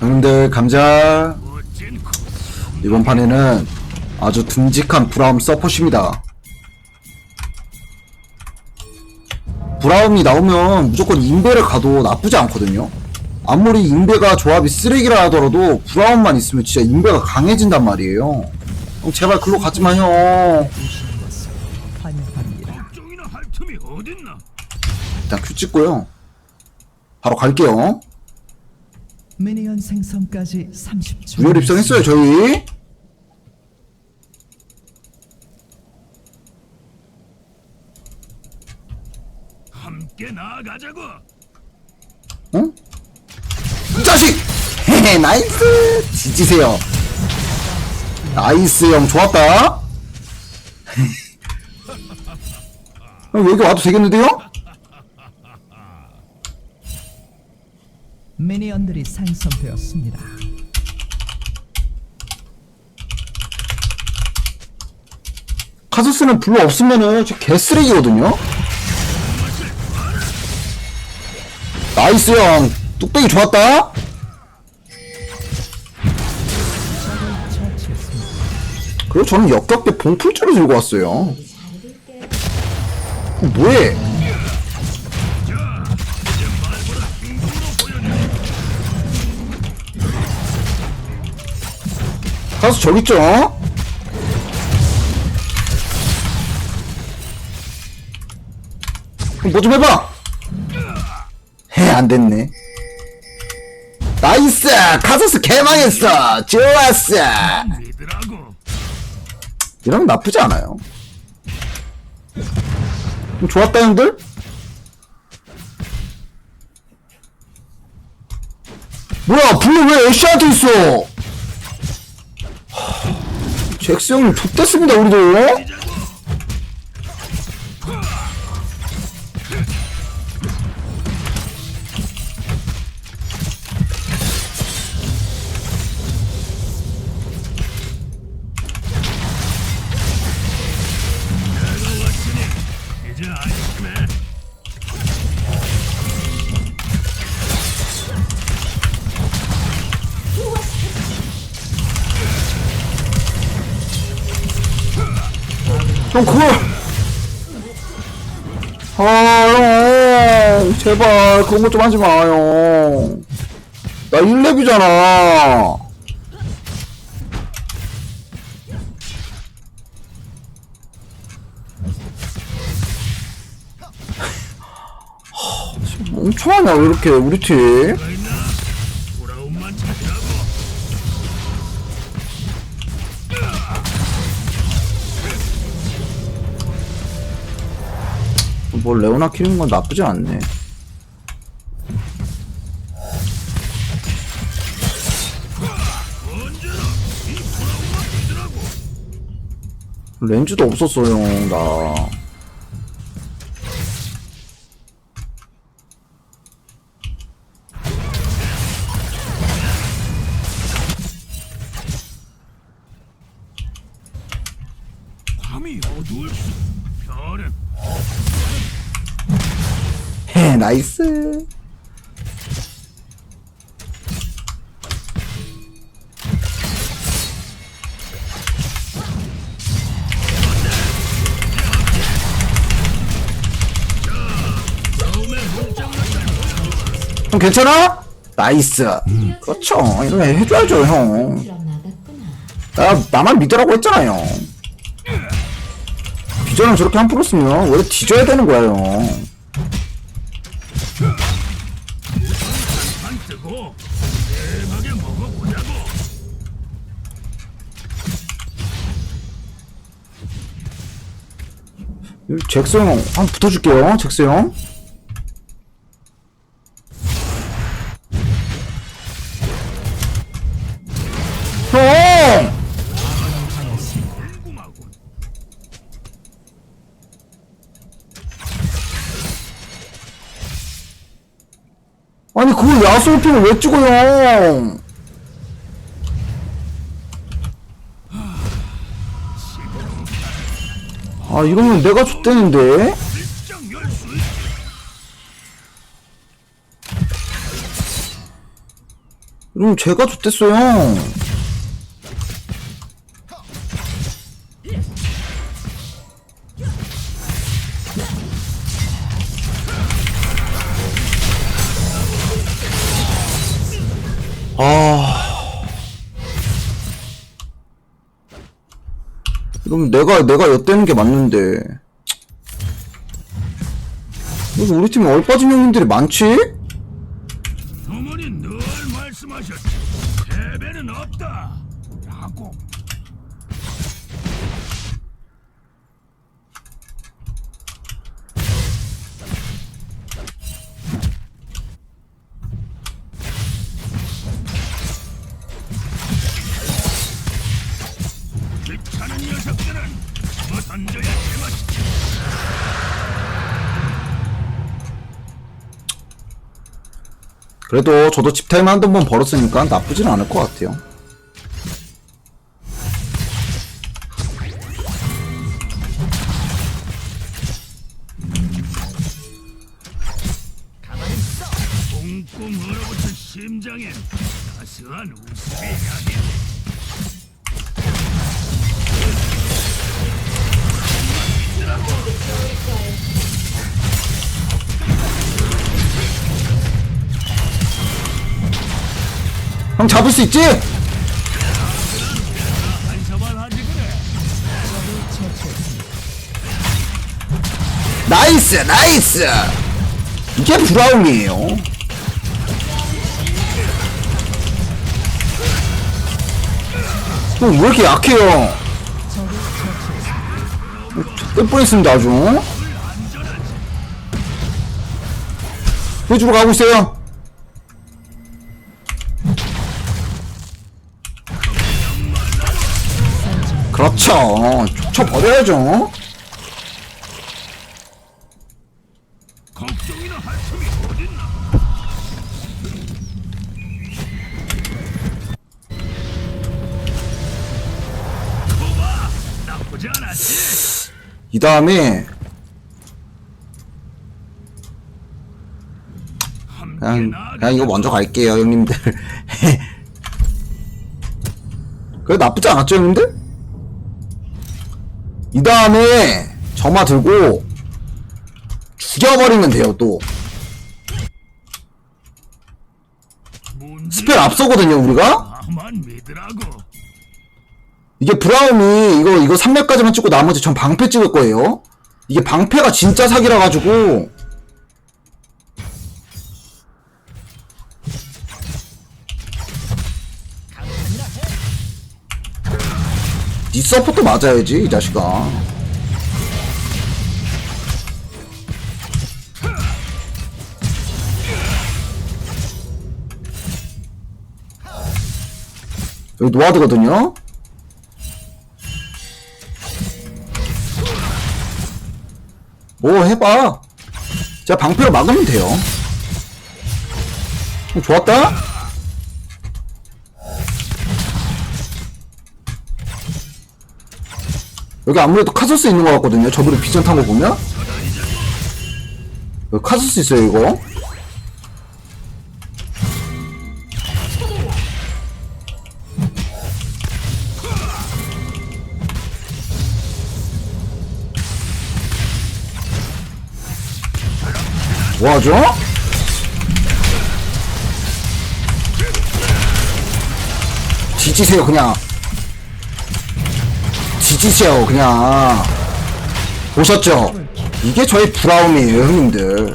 형님들 감자. 이번 판에는 아주 듬직한 브라움 서폿입니다. 브라움이 나오면 무조건 인베를 가도 나쁘지 않거든요. 아무리 인베가 조합이 쓰레기라 하더라도 브라움만 있으면 진짜 인베가 강해진단 말이에요. 형 제발 글로 가지마 형? 일단 큐 찍고요. 바로 갈게요 미니언 생성까지 30초. 무혈 입성했어요 저희 함께 나아가자고. 어? 이 자식! 헤헤 나이스! 지지세요 나이스 형 좋았다 형 여기 와도 되겠는데요? 미니언들이 생성되었습니다. 카서스는 블루 없으면은 저 개쓰레기거든요? 나이스 형 뚝배기 좋았다. 그리고 저는 역겹게 봉풀줄을 들고 왔어요 어, 뭐해 가서 저기 있죠 뭐 좀 해봐 해 안 됐네 나이스 카서스 개망했어 좋았어. 이러면 나쁘지 않아요. 좀 좋았다, 형들? 뭐야, 블루 왜 애쉬한테 있어? 하, 잭스 형님 좋댔습니다, 우리도. 형, 그걸. 아, 형. 제발, 그런 거 좀 하지 마, 형. 나 1렙이잖아. 멍청하냐, 왜 이렇게, 우리 팀. 뭐, 레오나 키는 건 나쁘지 않네. 렌즈도 없었어, 형, 나. 나이스. 형, 괜찮아? 나이스. 그렇죠. 이거 해줘야죠, 형. 나, 나만 믿으라고 했잖아요. 비전은 저렇게 한 풀었으면 원래 뒤져야 되는 형. 잭스 형, 한번 붙어줄게요, 잭스 형. 아니, 그걸 야수오핑을 왜 찍어요? 아, 이러면 내가 있. 이러면 제가 좋댔어요. 아. 이러면 내가, 내가 엿대는 게 맞는데. 왜 우리 팀에 얼빠진 형님들이 많지? 그래도 저도 집타임 한두 번 벌었으니까 나쁘진 않을 것 같아요. 형 잡을 수 있지? 나이스 나이스! 이게 브라움이에요. 형왜 이렇게 약해요? 뜰 뻔했습니다 아주. 해주러 가고 있어요 쫓아 버려야죠. 봐봐 나쁘지 않았지? 이 다음에 그냥 그냥 이거 먼저 갈게요 형님들. 그래 나쁘지 않았죠 형님들? 이 다음에 점화 들고 죽여버리면 돼요 또. 스펠 앞서거든요 우리가? 이게 브라움이 이거 이거 3렙까지만 찍고 나머지 전 방패 찍을 거예요. 이게 방패가 진짜 사기라 가지고 니 서포트 맞아야지 이 자식아. 여기 노아드거든요? 뭐 해봐. 제가 방패로 막으면 돼요. 어, 좋았다 여기 아무래도 카서스 있는 것 같거든요. 저번에 비전 탄 거 보면. 여기 카서스 있어요 이거? 뭐하죠? 뒤지세요 그냥 뒤지세요 그냥 보셨죠? 이게 저희 브라움이에요 형님들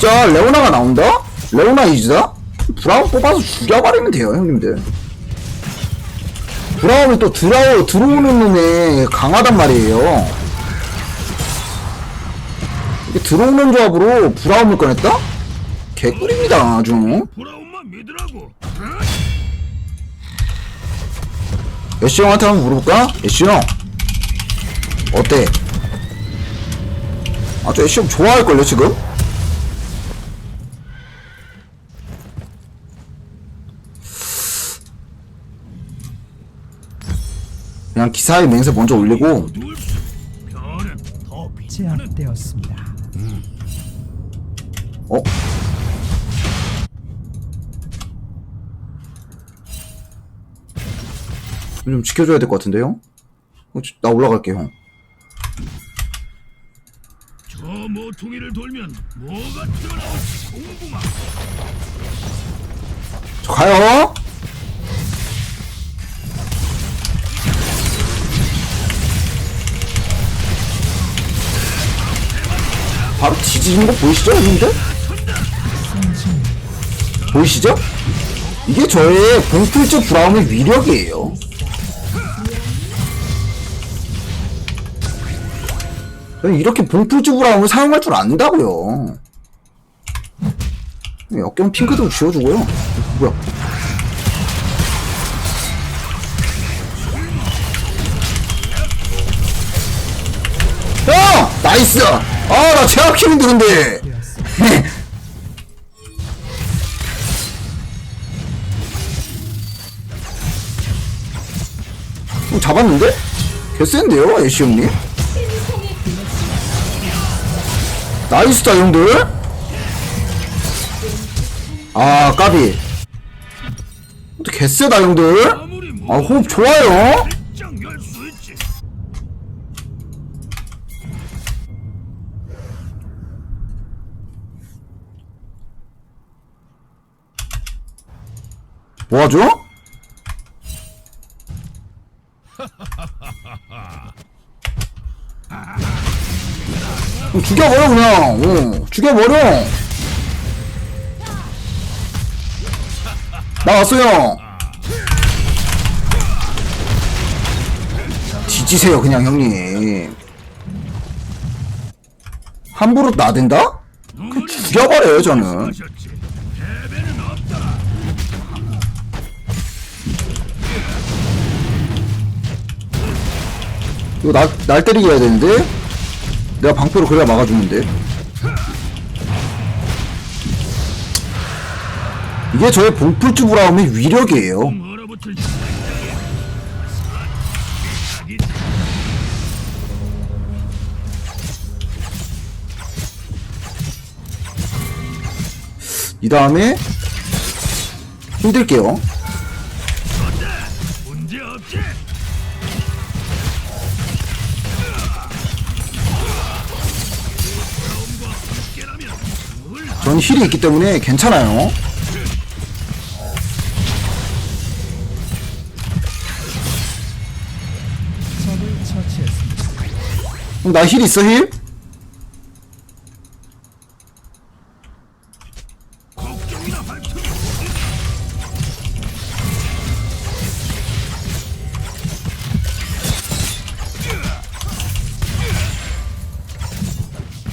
자 레오나가 나온다? 레오나 이즈다? 브라움 뽑아서 죽여버리면 돼요 형님들 브라움이 또 들어오, 들어오는 놈에 강하단 말이에요 이게 들어오는 조합으로 브라움을 꺼냈다? 개꿀입니다 아주 애쉬 형한테 한번 물어볼까? 애쉬 형 어때? 아저 애쉬 형 좋아할걸요 지금? 그냥 기사의 맹세 먼저 올리고 빛나는 제압되었습니다. 어? 좀 지켜줘야 될 것 같은데 형? 어, 지- 나 올라갈게 형. 저 모퉁이를 돌면 뭐가 튀어나올지 궁금하. 저 가요. 바로 뒤지는 거 보이시죠, 형님들? 보이시죠? 이게 저의 봉풀즈 브라움의 위력이에요. 이렇게 브라움을 사용할 줄 안다고요. 역경 핑크도 지워주고요. 뭐야? 형! 나이스! 아, 나 제압 키는데, 근데! 네. 어, 잡았는데? 개센데요, 애쉬 형님? 나이스다, 형들! 아, 까비. 또 개쎄다, 형들! 아, 뭐 호흡 좋아요? 뭐하죠? 그럼 죽여버려 그냥. 어, 죽여버려. 나왔어요. 뒤지세요 그냥 형님. 함부로 나댄다? 그 죽여버려요 저는. 이거 날, 날 때리게 해야 되는데 내가 방패로 그래야 막아주는데. 이게 저의 봉풀주 브라움의 위력이에요. 이 다음에 힘들게요 전 힐이 있기 때문에 괜찮아요 나 힐 있어 힐?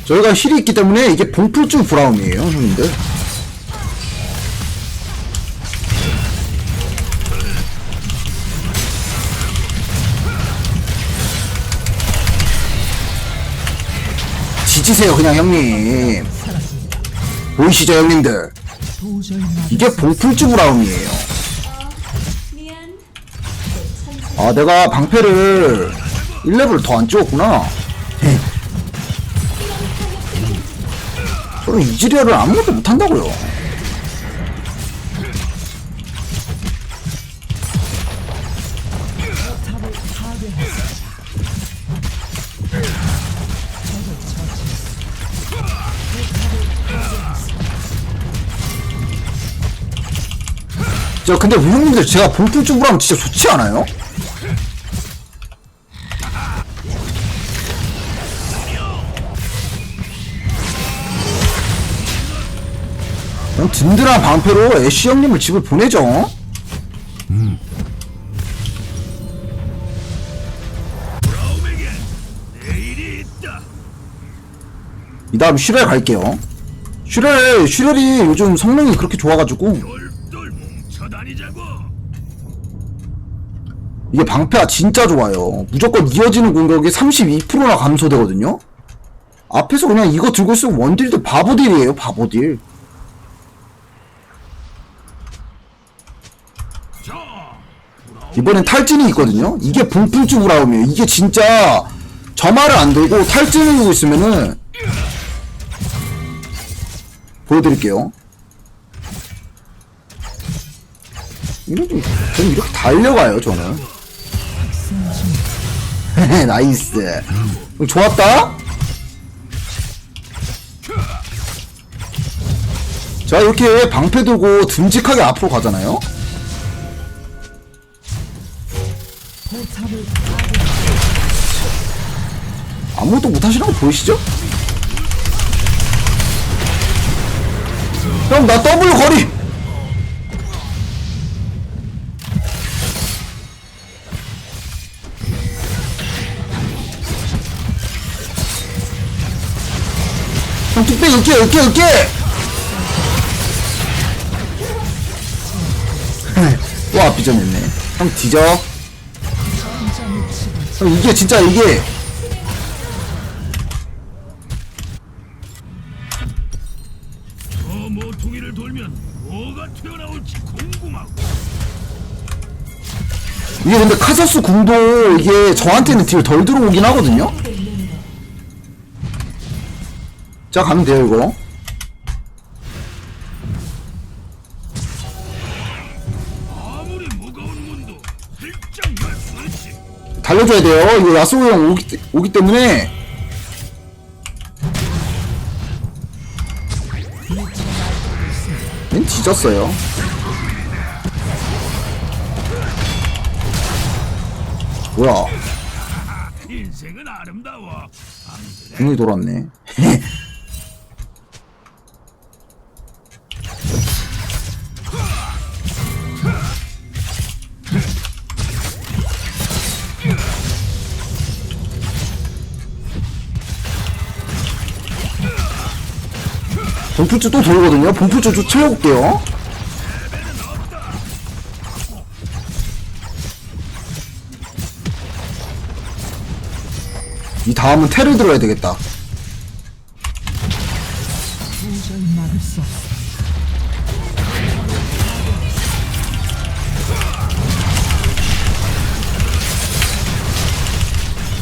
저희가 힐이 있기 때문에 이게 봉풀주 브라움이에요 형님들. 지지세요 그냥 형님. 보이시죠 형님들? 이게 봉풀주 브라움이에요. 아 내가 방패를 1레벨을 더 안 찍었구나 저는 이지리얼을 아무것도 못한다고요 저 근데 형님들 제가 봉풀주 브라움 진짜 좋지 않아요? 든든한 방패로 애쉬 형님을 집을 보내죠. 있다. 이 다음 슈렐 갈게요. 슈렐, 슈렐이 요즘 성능이 그렇게 좋아가지고. 이게 방패가 진짜 좋아요. 무조건 이어지는 공격이 32%나 감소되거든요. 앞에서 그냥 이거 들고 있으면 원딜도 바보딜이에요, 바보딜. 자, 이번엔 탈진이 있거든요. 이게 봉풀주 브라움이에요. 이게 진짜 점화를 안 들고 탈진을 들고 있으면은 보여드릴게요. 좀, 저는 이렇게 달려가요, 저는. 나이스 좋았다 자 이렇게 방패 들고 듬직하게 앞으로 가잖아요 아무것도 못하시는 거 보이시죠? 형나 W 거리! 형 뚝배기 으깨 으깨 으깨 와 삐져냈네. 형 뒤져 형 이게 진짜 이게. 저 모퉁이를 돌면 뭐가 튀어나올지 궁금하고. 이게 근데 카사스 궁도 이게 저한테는 딜 덜 들어오긴 하거든요? 자 가면 돼요 이거 달려줘야 돼요. 이거 야스오 형 오기, 때- 오기 때문에. 얜 뒤졌어요. 뭐야? 궁이 돌았네 본프츠 또 돌거든요 본프츠 좀 채워볼게요 이 다음은 테를 들어야 되겠다.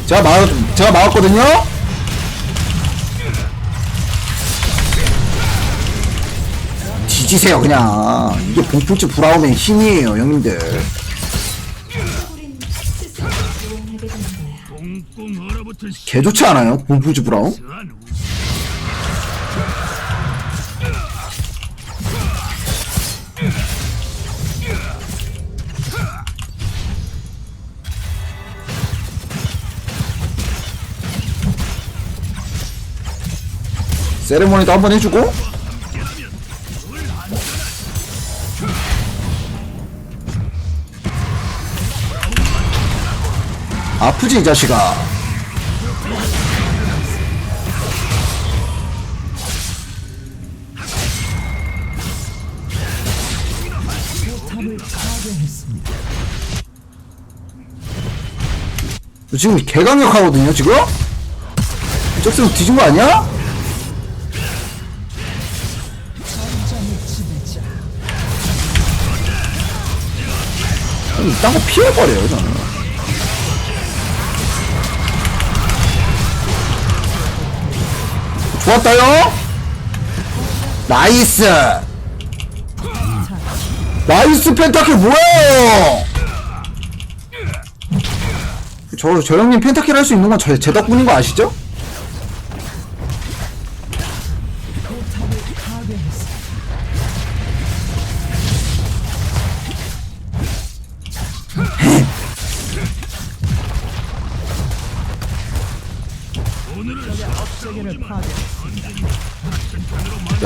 제가 막, 제가 막았거든요? 뒤지세요, 그냥. 이게 봉풀츠 브라움의 힘이에요, 형님들. 개 좋지 않아요, 봉풀츠 브라움? 시원한 우 세레모니도 한번 해주고. 아프지, 이 자식아. 지금 개강력하거든요, 지금? 쩍스면 뒤진 거 아니야? 이딴 거 피해버려요, 저는. 좋았다요? 나이스! 나이스 펜타킬 뭐예요? 저, 저 형님 펜타킬 할 수 있는 건 저, 제 덕분인 거 아시죠?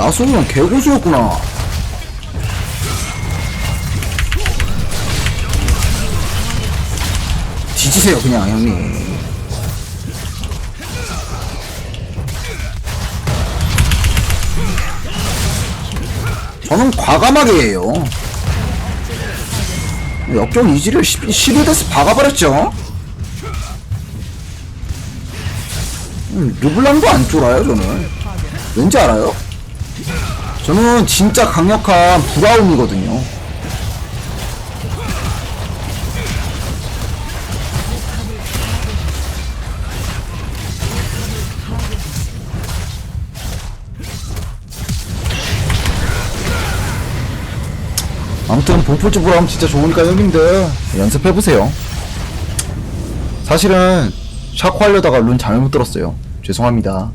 야수는 개고수였구나. 뒤지세요, 그냥, 형님. 저는 과감하게 해요. 역전 이지를 12대스 박아버렸죠? 음, 르블랑도 안 쫄아요, 저는. 왠지 알아요? 저는 진짜 강력한 브라움이거든요. 아무튼 본포즈 브라움 진짜 좋으니까 형님들 연습해보세요. 사실은 샤코 하려다가 룬 잘못 들었어요 죄송합니다